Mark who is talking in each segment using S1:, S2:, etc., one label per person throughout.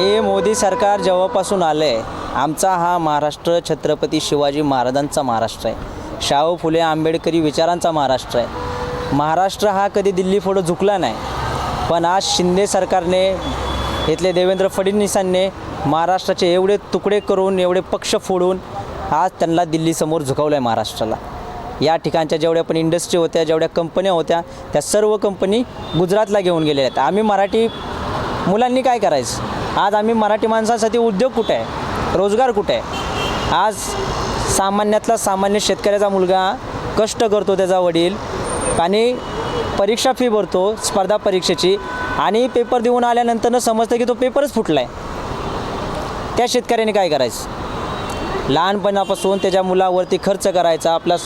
S1: हे मोदी सरकार जेव्हापासून आलं आहे आमचा हा महाराष्ट्र छत्रपती शिवाजी महाराजांचा महाराष्ट्र आहे. शाहू फुले आंबेडकरी विचारांचा महाराष्ट्र आहे. महाराष्ट्र हा कधी दिल्ली पुढं झुकला नाही. पण आज शिंदे सरकारने इथले देवेंद्र फडणवीसांनी महाराष्ट्राचे एवढे तुकडे करून एवढे पक्ष फोडून आज त्यांना दिल्लीसमोर झुकवलं आहे महाराष्ट्राला. या ठिकाणच्या जेवढ्या पण इंडस्ट्री होत्या जेवढ्या कंपन्या होत्या त्या सर्व कंपनी गुजरातला घेऊन गेलेल्या आहेत. आम्ही मराठी मुलांनी काय करायचं? आज आम्ही मराठी माणसासाठी उद्योग कुठे आहे? रोजगार कुठे आहे? आज सामान्यातला सामान्य शेतकऱ्याचा मुलगा कष्ट करतो त्याचा वडील आणि परीक्षा फी भरतो स्पर्धा परीक्षेची आणि पेपर देऊन आल्यानंतरनं समजतं की तो पेपरच फुटला आहे त्या शेतकऱ्याने काय करायचं? लहानपणापासून त्याच्या मुलावरती खर्च करायचा आपला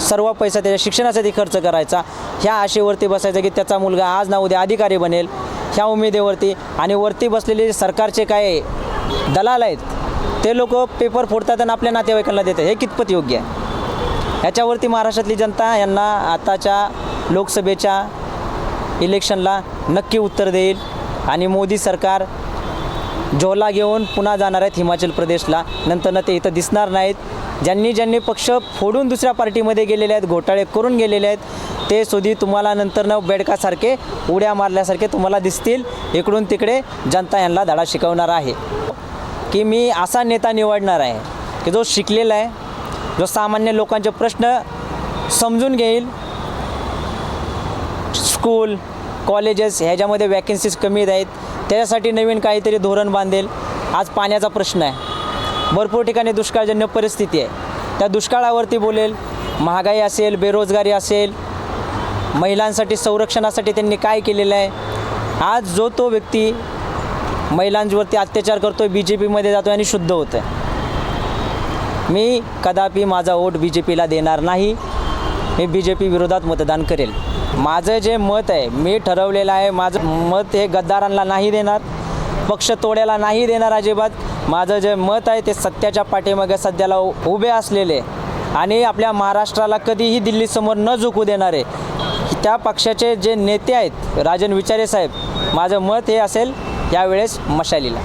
S1: सर्व पैसा त्याच्या शिक्षणासाठी खर्च करायचा. ह्या आशेवरती बसायचं की त्याचा मुलगा आज ना उद्या अधिकारी बनेल. ह्या उमेदीवरती आणि वरती बसलेले सरकारचे काय दलाल आहेत ते लोक पेपर फोडतात आणि आपल्या नातेवाईकांना देतात. हे कितपत योग्य आहे? ह्याच्यावरती महाराष्ट्रातली जनता यांना आताच्या लोकसभेच्या इलेक्शनला नक्की उत्तर देईल आणि मोदी सरकार झोला घेऊन पुन्हा जाणार आहेत हिमाचल प्रदेशला. नंतर ते इथं दिसणार नाहीत. ज्यांनी ज्यांनी पक्ष फोडून दुसऱ्या पार्टीमध्ये गेलेले आहेत घोटाळे करून गेलेले आहेत ते सुधी तुम्हाला नंतरनं बेडकासारखे उड्या मारल्यासारखे तुम्हाला दिसतील. इकडून तिकडे जनता यांना धडा शिकवणार आहे. की मी असा नेता निवडणार आहे की जो शिकलेला आहे जो सामान्य लोकांचे प्रश्न समजून घेईल. स्कूल कॉलेजेस ह्याच्यामध्ये वॅकन्सीज कमी आहेत. त्याच्यासाठी नवीन काहीतरी धोरण बांधेल. आज पाण्याचा प्रश्न आहे. भरपूर ठिकाणी दुष्काळजन्य परिस्थिती आहे. त्या दुष्काळावरती बोलेल महागाई असेल बेरोजगारी असेल महिलांसाठी संरक्षणासाठी त्यांनी काय केलेलं आहे? आज जो तो व्यक्ती महिलांवरती अत्याचार करतो आहे बी जे पीमध्ये जातो आणि शुद्ध होतं आहे मी कदापि माझा वोट बी जे पीला देणार नाही. मी बी जे पी विरोधात मतदान करेल. माझं जे मत आहे मी ठरवलेलं आहे माझं मत हे गद्दारांना नाही देणार पक्ष तोड्याला नाही देणार अजिबात. माझं जे मत आहे ते सत्याच्या पाठीमागे सध्याला उभे असलेले आणि आपल्या महाराष्ट्राला कधीही दिल्लीसमोर न झुकू देणारे त्या पक्षाचे जे नेते आहेत राजन विचारे साहेब माझं मत हे असेल यावेळेस मशालीला.